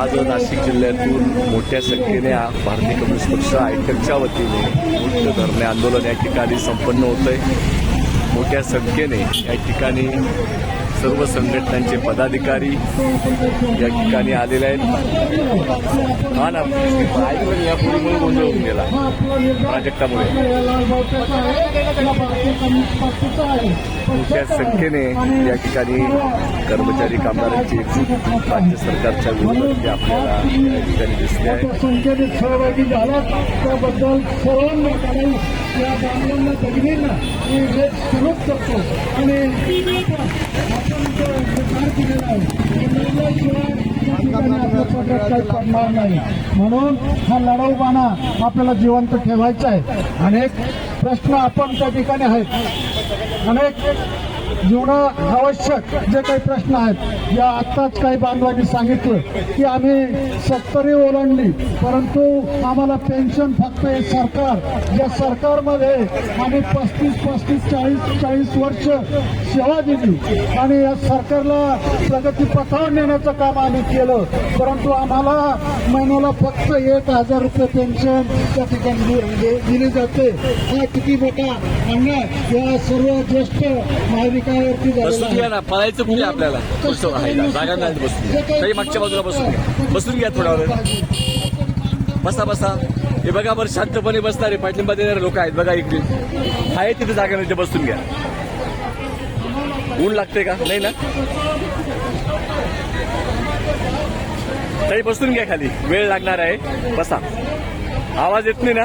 आज नाशिक जिल्ह्यातून मोठ्या संख्येने भारतीय कम्युनिस्ट पक्ष आयटकच्या वतीने मुक्त धरणे आंदोलन या ठिकाणी संपन्न होत आहे मोठ्या संख्येने या ठिकाणी सर्व संघटनांचे पदाधिकारी या ठिकाणी आलेले आहेत. हा ना ऐकलं या पूर्वी गोंधळ होऊन गेला. प्राजक्तामुळे. मोठ्या संख्येने या ठिकाणी कर्मचारी कामगारांची राज्य सरकारच्या विरोधात आपल्याला या ठिकाणी दिसले आहे संख्येने सहभागी झालात त्याबद्दल सर्वांना काही या बांधवांना भगिनींना मी वेळ सलूट करतो. आणि पडणार नाही म्हणून हा लढाऊ आपल्याला जिवंत ठेवायचा आहे. अनेक प्रश्न आपण त्या ठिकाणी आहेत. अनेक जीवना आवश्यक जे काही प्रश्न आहेत या आत्ताच काही बांधवांनी सांगितलं की आम्ही सत्तरी ओलांडली परंतु आम्हाला पेन्शन फक्त हे सरकार या सरकारमध्ये आम्ही पस्तीस पस्तीस चाळीस चाळीस वर्ष सेवा दिली. आणि या सरकारला प्रगती पथावर नेण्याचं काम आम्ही केलं. परंतु आम्हाला महिन्याला फक्त एक हजार रुपये पेन्शन त्या ठिकाणी दिली जाते. हा किती मोठा अन्याय. या सर्व ज्येष्ठ नागरिक बसून घ्या ना पळायचं कुठे आपल्याला? जागा नाही बसून घ्या. काही मागच्या बाजूला बसून घ्या. बसून घ्या थोडा वेळ बसा बसा. हे बघा बरं शांतपणे बसणारे पाठिंबा देणारे लोक आहेत बघा इकडे. आहे तिथे जागा नाही ते बसून घ्या. ऊन लागते का? नाही ना? तरी बसून घ्या खाली. वेळ लागणार आहे. बसा. आवाज येत नाही ना?